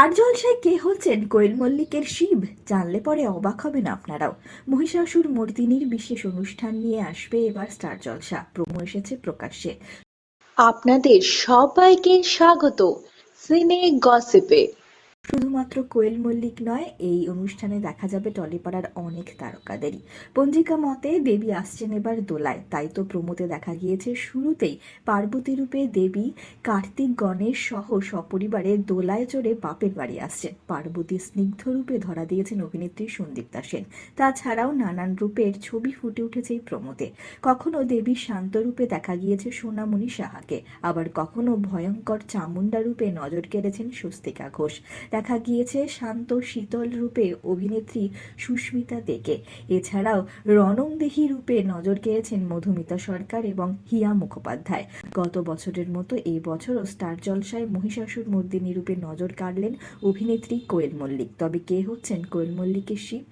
আর জলসায় কে হচ্ছেন কোয়েল মল্লিকের শিব? জানলে পরে অবাক হবেন আপনারাও। মহিষাসুর মর্দিনীর বিশেষ অনুষ্ঠান নিয়ে আসবে এবার স্টার জলসা। প্রমো এসেছে প্রকাশ্যে। আপনাদের সবাইকে স্বাগত। সিনে গসিপে। শুধুমাত্র কোয়েল মল্লিক নয়, এই অনুষ্ঠানে দেখা যাবে টলিপাড়ার অনেক তারকাদেরই। পঞ্জিকা মতে, দেবী আসছেন এবার দোলায়। তাই তো প্রমোতে দেখা গিয়েছে শুরুতেই পার্বতী রূপে দেবী, কার্তিক গণেশ সহ সপরিবারে দোলায় চড়ে বাপের বাড়ি আসছেন পার্বতী স্নিগ্ধ রূপে ধরা দিয়েছেন অভিনেত্রী সন্দীপ্তা সেন। তাছাড়াও নানান রূপের ছবি ফুটে উঠেছে এই প্রমোতে কখনো দেবী শান্ত রূপে দেখা গিয়েছে সোনামণি সাহাকে। আবার কখনো ভয়ঙ্কর চামুন্ডা রূপে নজর কেড়েছেন স্বস্তিকা ঘোষ। দেখা গিয়েছে শান্ত শীতল রূপে অভিনেত্রী সুস্মিতা দেকে। এছাড়াও রণংদেহী রূপে নজর কেড়েছেন মধুমিতা সরকার এবং হিয়া মুখোপাধ্যায়। গত বছরের মতো এই বছরও স্টার জলসায় মহিষাসুর মর্দিনী রূপে নজর কাড়লেন অভিনেত্রী কোয়েল মল্লিক। তবে কে হচ্ছেন কোয়েল মল্লিকের শিব?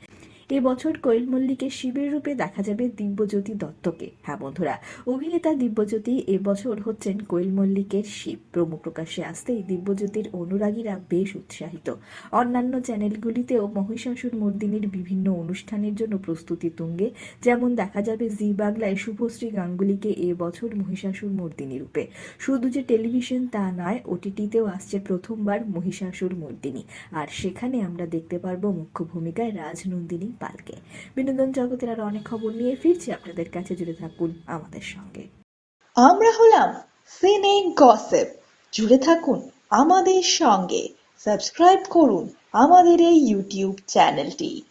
এবছর কোয়েল মল্লিকের শিবের রূপে দেখা যাবে দিব্যজ্যোতি দত্তকে। হ্যাঁ বন্ধুরা, অভিনেতা দিব্যজ্যোতি এবছর হচ্ছেন কোয়েল মল্লিকের শিব। প্রমো প্রকাশ্যে আসতেই দিব্যজ্যোতির অনুরাগীরা বেশ উৎসাহিত। অন্যান্য চ্যানেলগুলিতেও মহিষাসুর মর্দিনীর বিভিন্ন অনুষ্ঠানের জন্য প্রস্তুতি তুঙ্গে। যেমন দেখা যাবে জি বাংলায় শুভশ্রী গাঙ্গুলিকে এবছর মহিষাসুর মর্দিনী রূপে। শুধু যে টেলিভিশন তা নয়, ওটিটিতেও আসছে প্রথমবার মহিষাসুর মর্দিনী। আর সেখানে আমরা দেখতে পারব মুখ্য ভূমিকায় রাজনন্দিনী পালকে। বিনোদন জগতের আর অনেক খবর নিয়ে ফিরছি আপনাদের কাছে, জুড়ে থাকুন আমাদের সঙ্গে। আমরা হলাম সিনে গসেপ জুড়ে থাকুন আমাদের সঙ্গে। সাবস্ক্রাইব করুন আমাদের এই ইউটিউব চ্যানেলটি